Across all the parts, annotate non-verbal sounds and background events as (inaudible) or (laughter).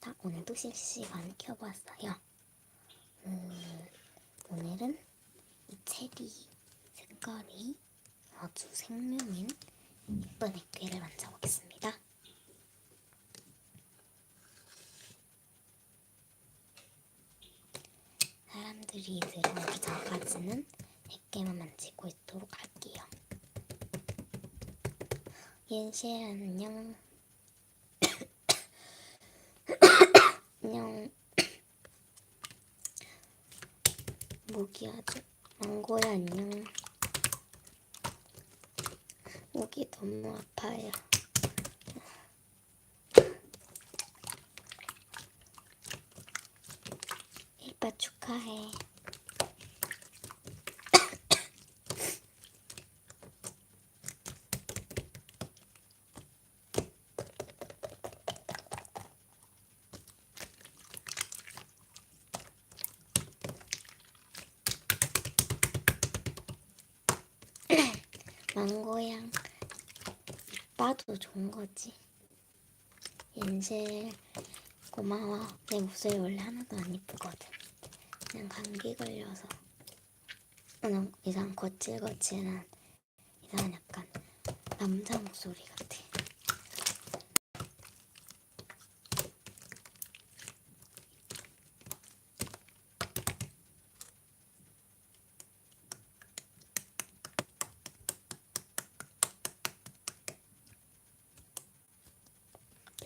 반갑습니다. 오늘도 실시간 켜보았어요. 음, 오늘은 이 체리 색깔이 아주 생명인 이쁜 액괴를 만져보겠습니다. 사람들이 들어오기 전까지는 액괴만 만지고 있도록 할게요. 옌시엘 안녕. (coughs) 안녕. 목이 아주 망고야 안녕. 목이 너무 아파요. 일빠 축하해. 망고양 이빠도 좋은 거지. 인실 고마워. 내 목소리 원래 하나도 안 이쁘거든. 그냥 감기 걸려서 이상 거칠거칠한 이상한 약간 남자 목소리 같아.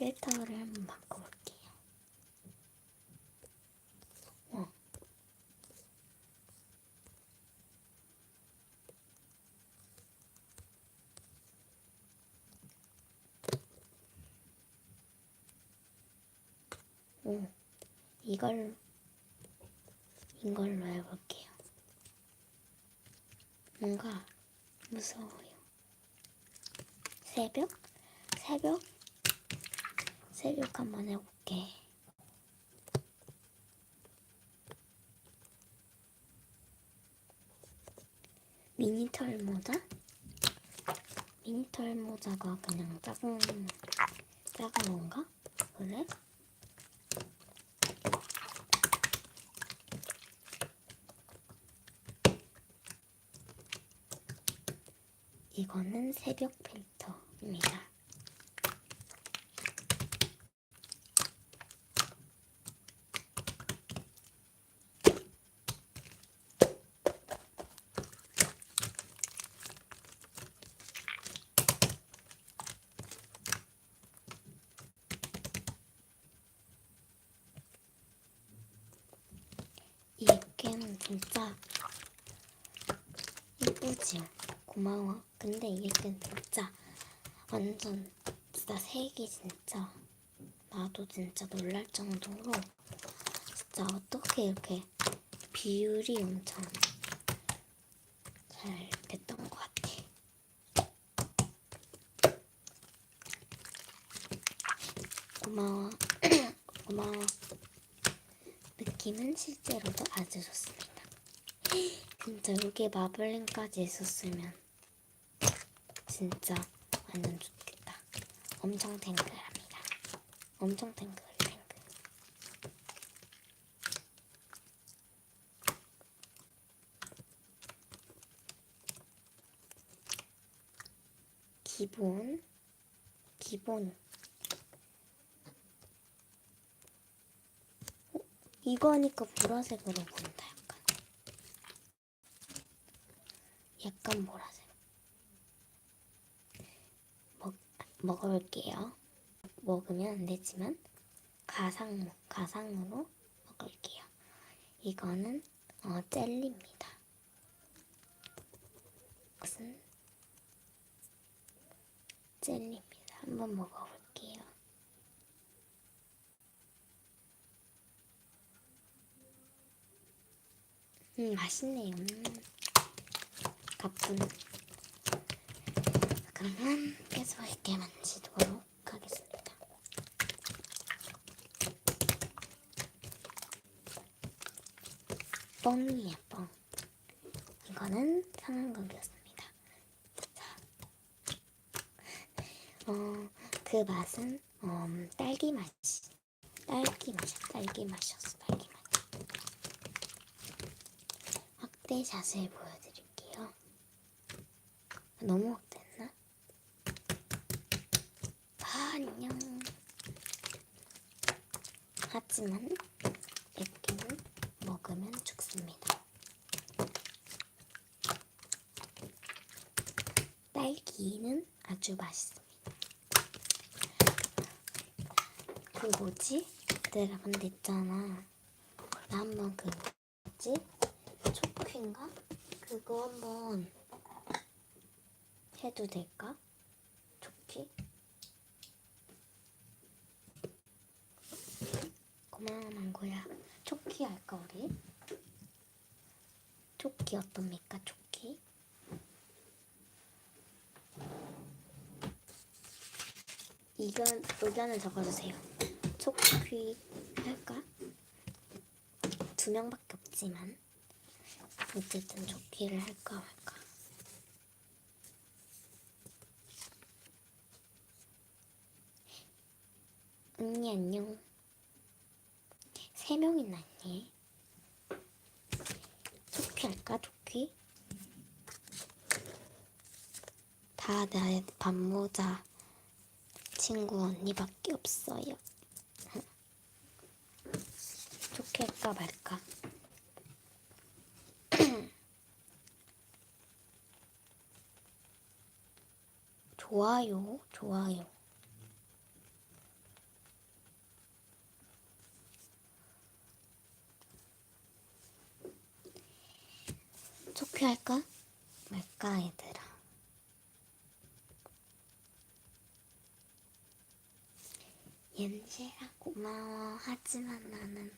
필터를 한번 바꿔볼게요. 어. 오, 이걸 이걸로 해볼게요. 뭔가 무서워요. 새벽? 새벽? 새벽 한번 해볼게. 미니털 모자? 미니털 모자가 그냥 작은 작은 건가? 그래? 이거는 새벽 필터입니다. 이 액괴는 진짜 이쁘지요. 고마워. 근데 이 액괴는 진짜 완전 진짜 색이 진짜 나도 진짜 놀랄 정도로 진짜 어떻게 이렇게 비율이 엄청 잘 됐던 것 같아. 고마워. (clears throat) 고마워. 느낌은 실제로도 아주 좋습니다. (clears throat) 진짜 여기에 마블링까지 있었으면 진짜 완전 좋겠다. 엄청 탱글합니다. 엄청 탱글. 기본 기본 이거 하니까 보라색으로 보인다 약간 약간 보라색 먹, 먹어볼게요 먹으면 안 되지만 가상 가상으로 먹을게요 이거는 어, 젤리입니다 무슨 젤리입니다 한번 먹어볼게요 음, 맛있네요. 음. 가뿐. 그러면 계속 있게 만지도록 하겠습니다. 뻥이야, 뻥. 이거는 상한극이었습니다. 자, 어, 그 맛은 음, 딸기 맛이 딸기 맛이야. 딸기 맛이었어. 딸기 맛. 확대샷을 보여드릴게요. 너무 확대했나? 아, 안녕. 하지만 애기는 먹으면 죽습니다. 딸기는 아주 맛있습니다. 그 뭐지? 내가 근데 있잖아. 나 한번 그 뭐지? 초크인가? 그거 한번 해도 될까? 초키? 고마워 망고야. 초키 할까 우리? 초키 어떻습니까? 초키? 이건 의견을 적어주세요. 초키 할까? 두 명밖에 없지만 어쨌든 초키를 할까 말까. 언니 안녕. 세 명이나 있네. 초키 할까 초키? 다 나의 반모자 친구 언니밖에 없어요. 좋게 할까 말까? (clears throat) 좋아요, 좋아요. 좋게 할까? 말까, 얘들아? 연세라 고마워. 하지만 나는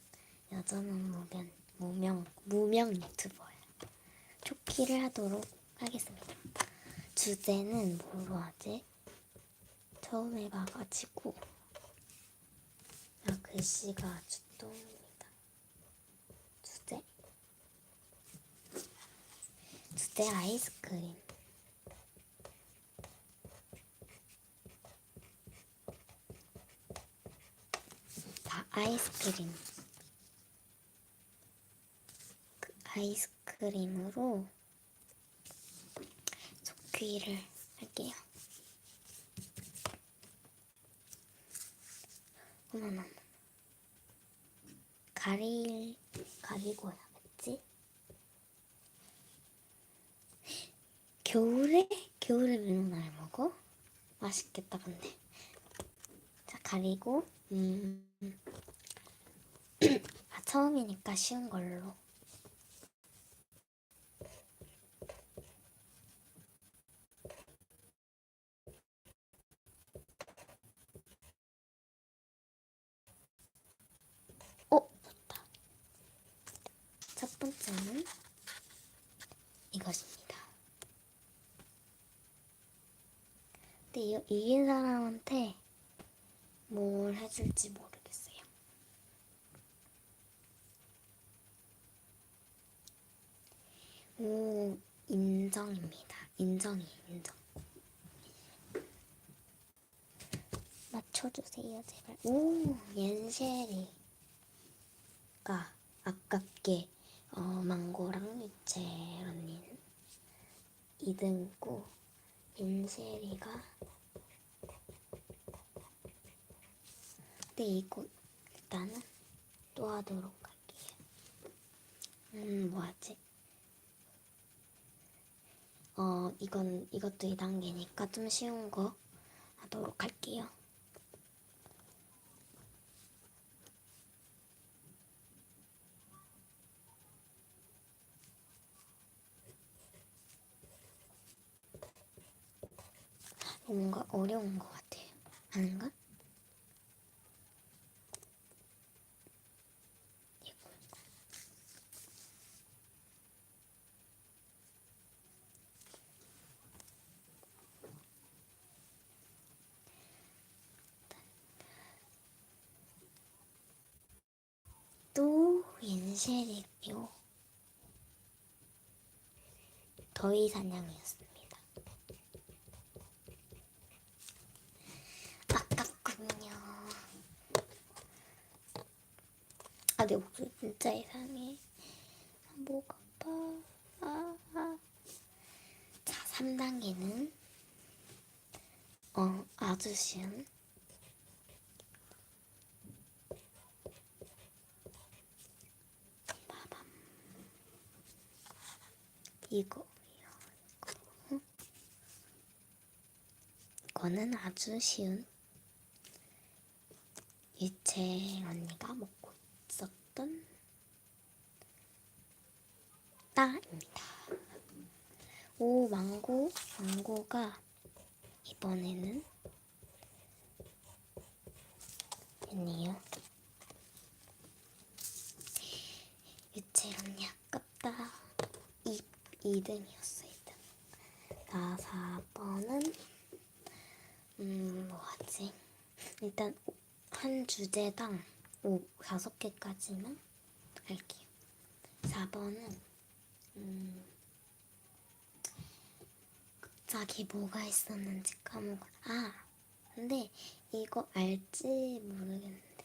여전한 무명, 무명, 무명 유튜버야. 초키를 하도록 하겠습니다. 주제는 뭐로 하지? 처음 해봐가지고 아 글씨가 아주 똥입니다. 주제? 주제 아이스크림. 다 아이스크림. 그 아이스크림으로 초키를 할게요. 어머나. 가릴, 가리고 해야겠지? 겨울에? 겨울에 메로나를 먹어? 맛있겠다, 근데. 자, 가리고, 음. (clears throat) 아, 처음이니까 쉬운 걸로. 어, 좋다. 첫 번째는 이것입니다. 근데 이, 이긴 사람한테 뭘 해줄지 모르겠어요. 오, 인정입니다. 인정이 인정. 맞춰주세요, 제발. 오, 옌쉐리가 아깝게 어, 망고랑 유채 언니는 2등고 옌쉐리가 근데 이거 일단은 또 하도록 할게요. 음, 뭐 하지? 어, 이건, 이것도 2단계니까 좀 쉬운 거 하도록 할게요. 뭔가 어려운 것 같아요. 아닌가? 이거, 이거. 또 옌쉐리표 더위 사냥이었습니다. 아깝군요. 아, 내 목소리 진짜 이상해. 아, 목 아파. 아, 아. 자, 3단계는 어, 아주 쉬운 이거. 이거는 아주 쉬운 유채 언니가 먹고 있었던 따입니다. 오 망고 망고가 이번에는 있네요. 유채 언니 아깝다. 2, 2등이었어 2등. 나 4번은 음 뭐 하지? 일단 한 주제당 5, 5개까지만 할게요. 4번은 음, 갑자기 뭐가 있었는지 까먹어. 아, 근데 이거 알지 모르겠는데.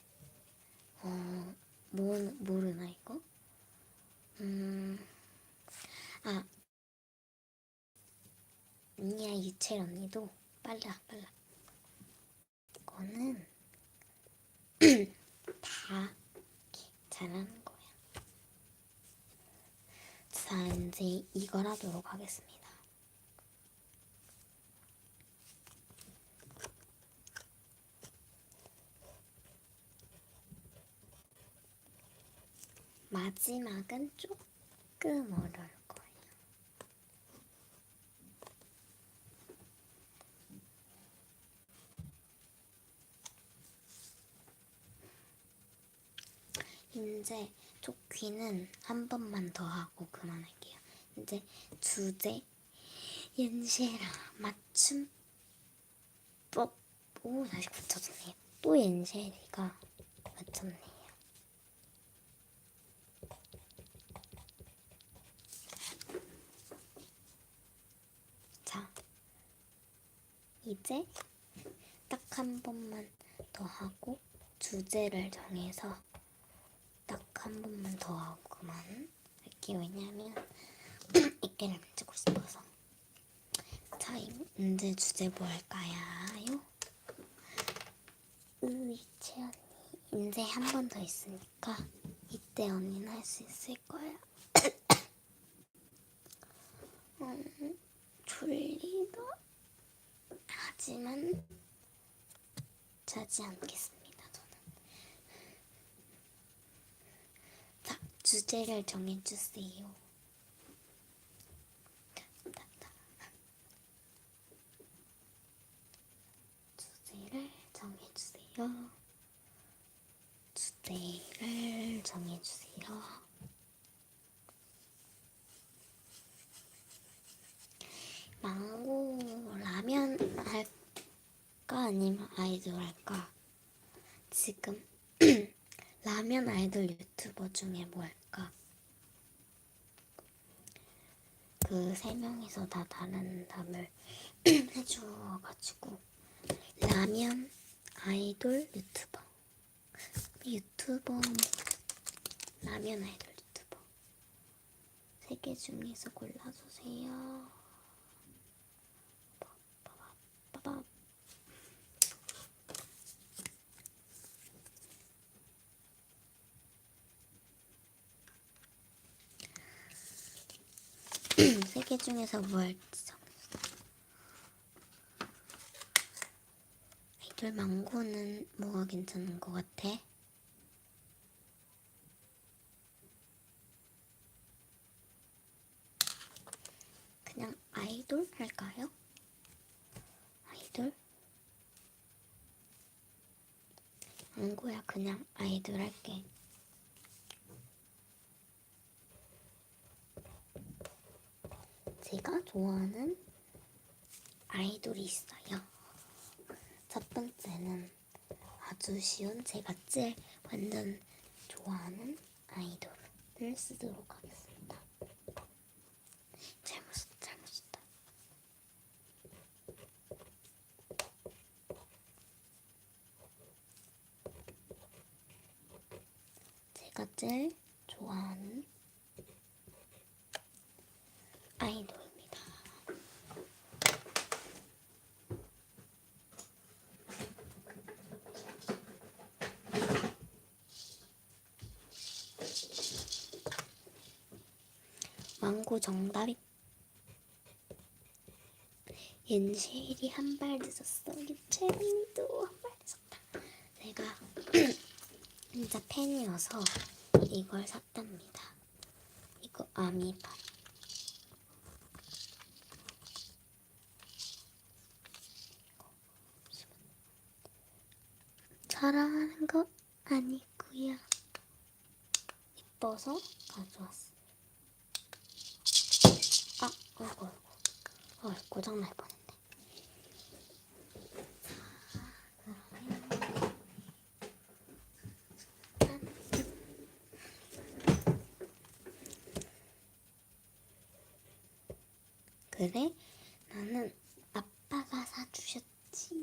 어, 뭐, 모르나 이거? 음, 아, 언니야 유채 언니도 빨라 빨라. 이거는 다 이렇게 잘하는 거야. 자, 이제 하도록 하겠습니다. 마지막은 조금 어려울 거예요. 이제 조퀴는 한 번만 더 하고 그만할게요. 이제 주제 옌시에라 맞춤 법 오 다시 붙여줬네요. 또 옌시에리가 맞췄네요. 자 이제 딱 한 번만 더 하고 주제를 정해서 딱 한 번만 더 하고 그만 할게요. 왜냐면 이끼를 만지고 싶어서. 자, 이제 주제 뭐 할까요? 의채 언니. 이제 한번 더 있으니까 이때 언니는 할 수 있을 거야. (coughs) 음, 졸리다. 하지만 자지 않겠습니다. 저는. 자, 주제를 정해주세요. 다, 다. 주제를 정해 주세요. 주제를 정해주세요. 망고 라면 할까 아니면 아이돌 할까? 지금 (clears throat) 라면 아이돌 유튜버 중에 뭐 할까? 그 세 명이서 다 다른 답을 (clears throat) 해주어가지고 라면 아이돌 유튜버 유튜버 라면 아이돌 유튜버 세 개 중에서 골라주세요. 빠밤. (clears throat) 세개 중에서 뭐 할지 정했어. 아이 돌 망고는 뭐가 괜찮은 것 같아? 그냥 아이돌 할까요? 아이돌? 망고야 그냥 아이돌 할게. 제가 좋아하는 아이돌이 있어요. 첫 번째는 아주 쉬운 제가 제일 완전 좋아하는 아이돌을 쓰도록 하겠습니다. 잘못 썼, 잘못 썼다. 제가 제일 좋아하는 아이돌입니다. 망고 정답이 엔시일이 한 발 늦었어. 유채언니도 한 발 늦었다. 내가 (clears throat) 진짜 팬이어서 이걸 샀답니다. 이거 아미바. 자랑하는 거 아니고요. 이뻐서 가져왔어. 고장날 뻔했네. 그래? 나는 아빠가 사주셨지.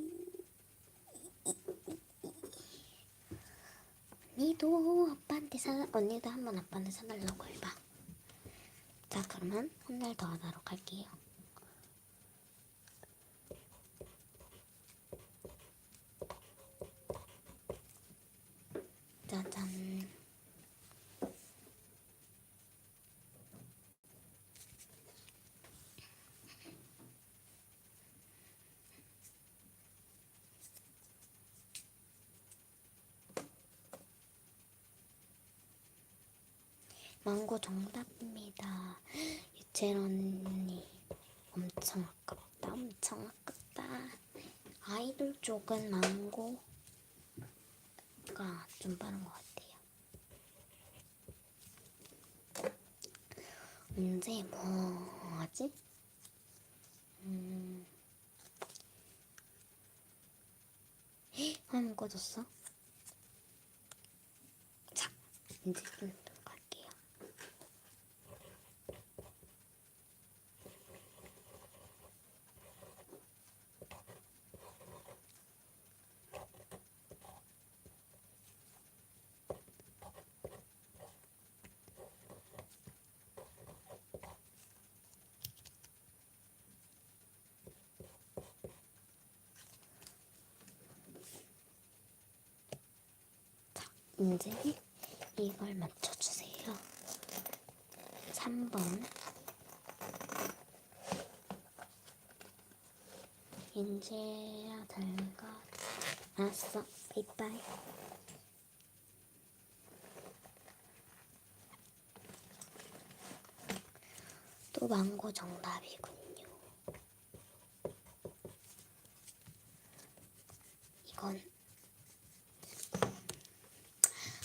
언니도 아빠한테 사, 언니도 한번 아빠한테 사달라고 해봐. 자, 그러면 한 달 더 하도록 할게요. 짜잔. 망고 정답입니다. 유채 언니 엄청 아깝다. 엄청 아깝다. 아이돌 쪽은 망고가 좀 빠른 것 같아요. 언제 뭐 하지? 음. 화면 꺼졌어? 자, 이제 좀 더 갈게요. 이제 이걸 맞춰주세요. 3번. 인제야 잘가 알았어 바이바이 또 망고 정답이군요 이건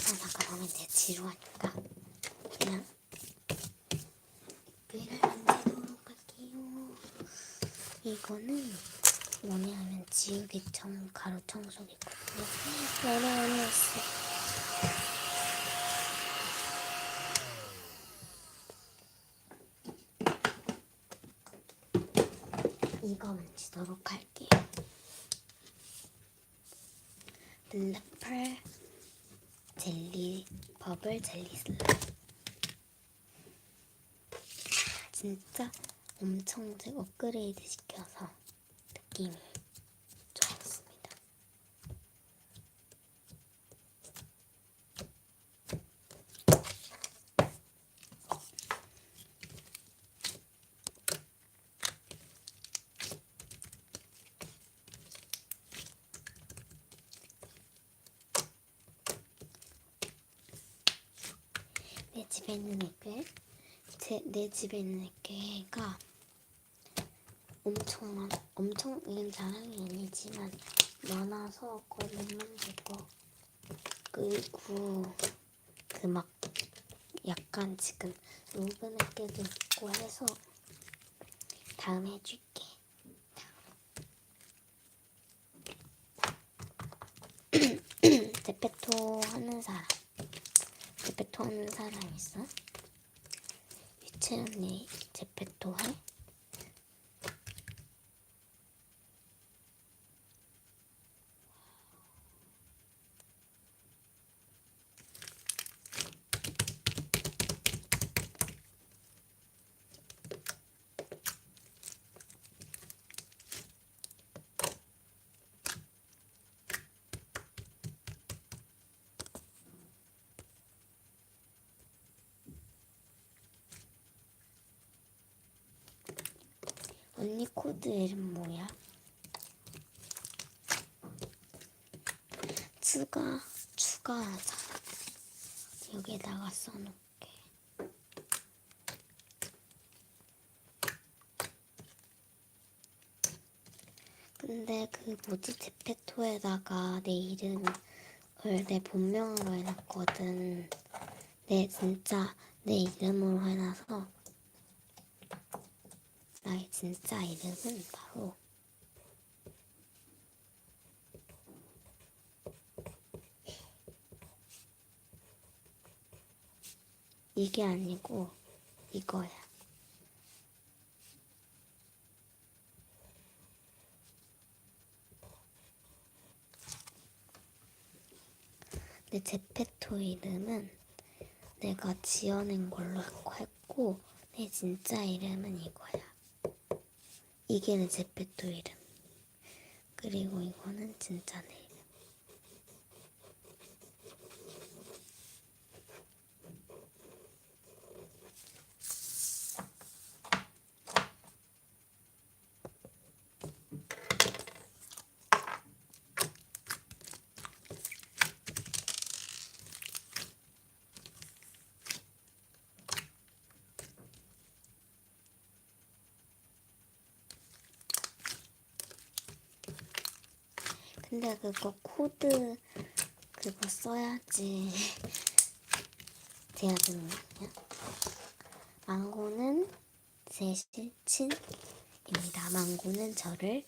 아, 나 그러면 내 지루하니까 그냥 꾀를 만들도록 할게요. 이거는 뭐냐면 지우개 청 가루 청소기거든요. 났어. 이거 만지도록 할게요. 블랙펄 젤리 버블 젤리 슬라임 진짜 엄청 제 업그레이드 시켜서 느낌이 좋았습니다. 내 집에 있는 애괴, 제, 내 집에 있는 애괴가 엄청 많, 엄청 이건 자랑이 아니지만 많아서 거의 못 만들고 그리고 그 막 약간 지금 묵은 애괴도 있고 해서 다음에 해줄게. (clears throat) 제페토 하는 사람. 제페토 하는 사람 있어? 유채 언니 제페토 해? 언니 코드 이름 뭐야? 추가 추가하자. 여기다가 써놓게. 근데 그 뭐지 제페토에다가 내 이름을 내 본명으로 해놨거든. 내 진짜 내 이름으로 해놔서 나의 진짜 이름은 바로 이게 아니고 이거야. 내 제페토 이름은 내가 지어낸 걸로 했고 내 진짜 이름은 이거야. 이게 내 제페토 이름. 그리고 이거는 진짜 내 근데 그거 코드 그거 써야지 (laughs) 돼야 되는 거 아니야? 망고는 제 실친입니다. 망고는 저를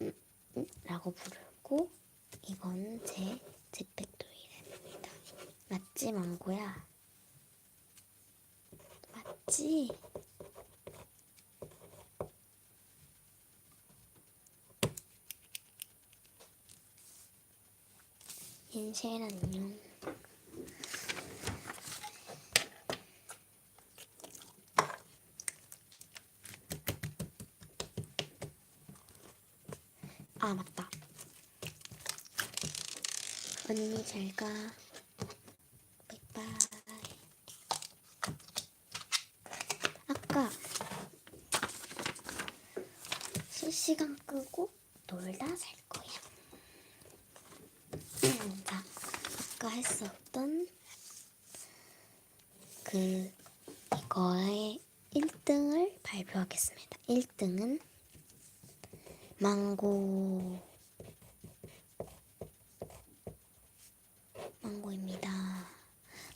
음, 음, 라고 부르고 이거는 제 제페토 이름입니다. 맞지 망고야? 맞지? 인쇄는 안녕. 아 맞다. 언니 잘 가. 바이바이. 아까 실시간 끄고 놀다 살 거야. 자, 했었던 그 이거의 1등을 발표하겠습니다. 1등은 망고 망고입니다.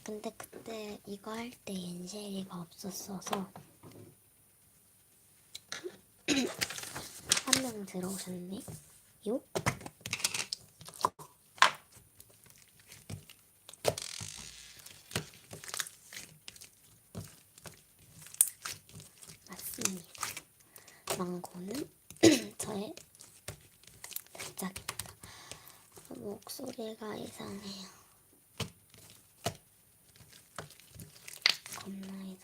근데 그때 이거 할 때 엔젤이가 없었어서 (clears throat) 한 명 들어오셨네. 요? 맞습니다. 망고는 저의 단짝입니다. 목소리가 이상해요. 겁나 이상해요.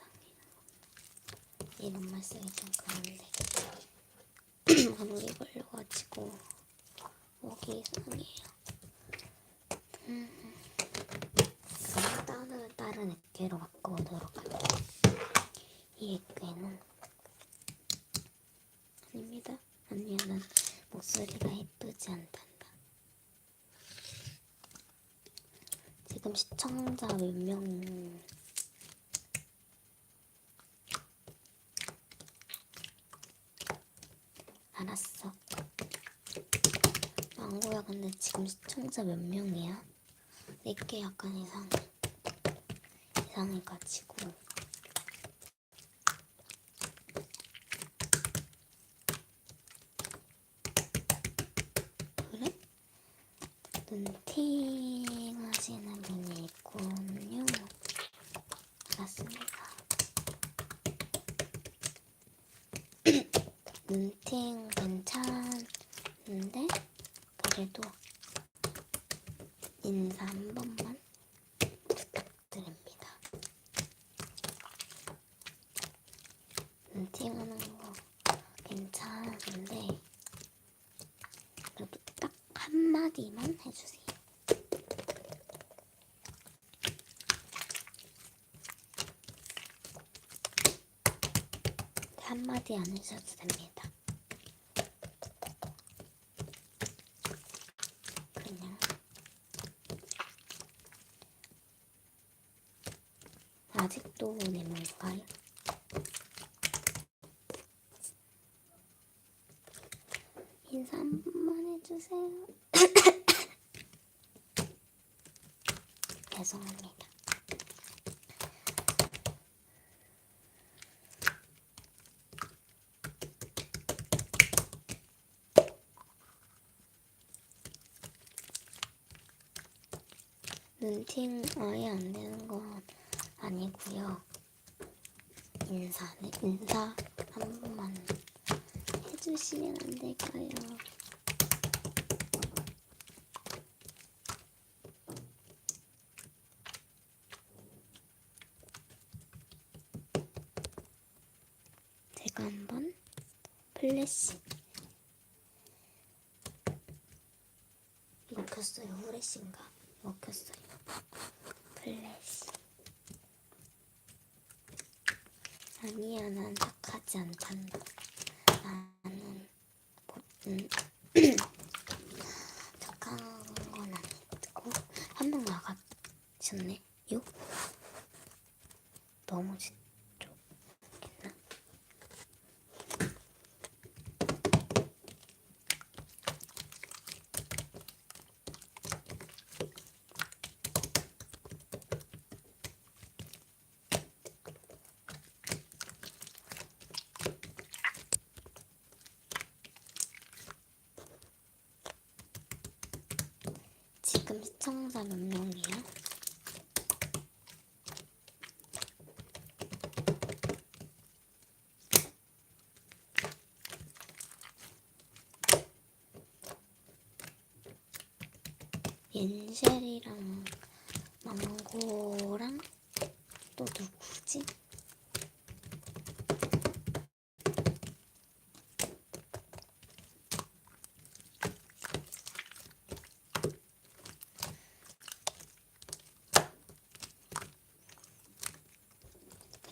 이런 말 쓰기 좀 그런데 (clears throat) 감기 걸려가지고 목이 이상해요. 음. 그럼 다른 다른 액계로 바꿔보도록 할게요. 이 액괴는 아닙니다. 아니야, 난 목소리가 예쁘지 않단다. 지금 시청자 몇 명? 알았어. 망고야, 근데 지금 시청자 몇 명이야? 내게 약간 이상해. 이상해가지고. 그래? 눈팅 하시는 분이 있군요. 맞습니다. 눈팅 괜찮은데 그래도 인사 한 번만 부탁드립니다. 눈팅하는 거 괜찮은데 그래도 딱 한마디만 해주세요. 한마디 안 하셔도 됩니다. 그냥 아직도 내 뭔가요? 인사 한 번만 해주세요. (coughs) 죄송합니다. 눈팅 아예 안 되는 건 아니고요. 인사는 인사 한 번만 해주시면 안 될까요? 제가 한번 플래시 켰어요 후레쉬인가? 켰어요 플래시. 아니야 난 착하지 않단다. 나는 보, 음, 착한 건 아니고 한 명 나가셨네 요? 너무 진짜 겠나 지금 시청자 몇 명이야? 옌셸이랑 망고랑 또 누구지?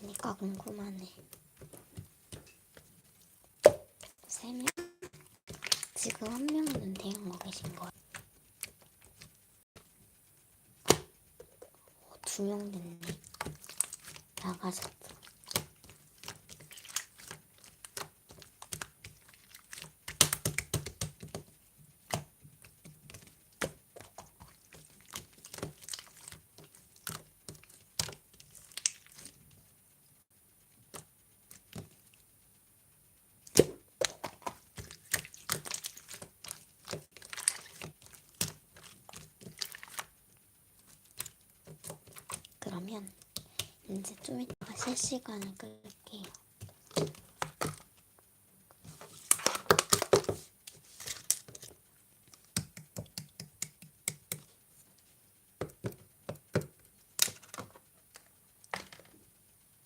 그니까 궁금하네. 세 명? 지금 한 명은 대형거 계신 거야. 어, 두명 됐네. 나가셨어. 그러면 이제 좀 이따가 실시간을 끌게요.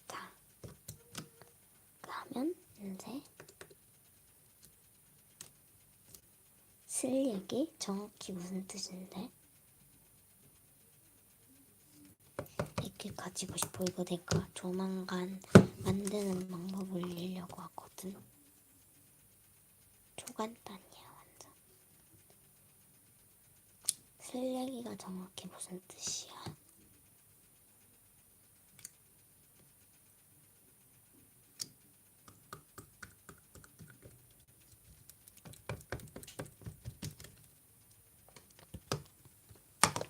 자, 그러면 이제 슬리기 정확히 무슨 뜻인데? 이렇게 가지고 싶어. 이거 내가 조만간 만드는 방법 올리려고 하거든. 초간단이야, 완전. 슬래기가 정확히 무슨 뜻이야?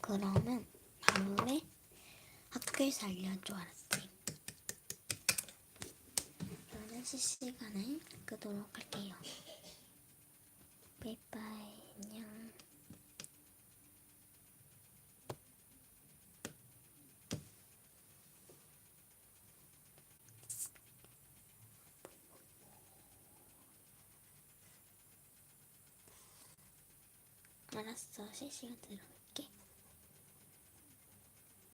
그러면 학교에서 알려줘 알았지? 그러면 실시간을 끄도록 할게요. 바이바이 안녕. 알았어 실시간 들어.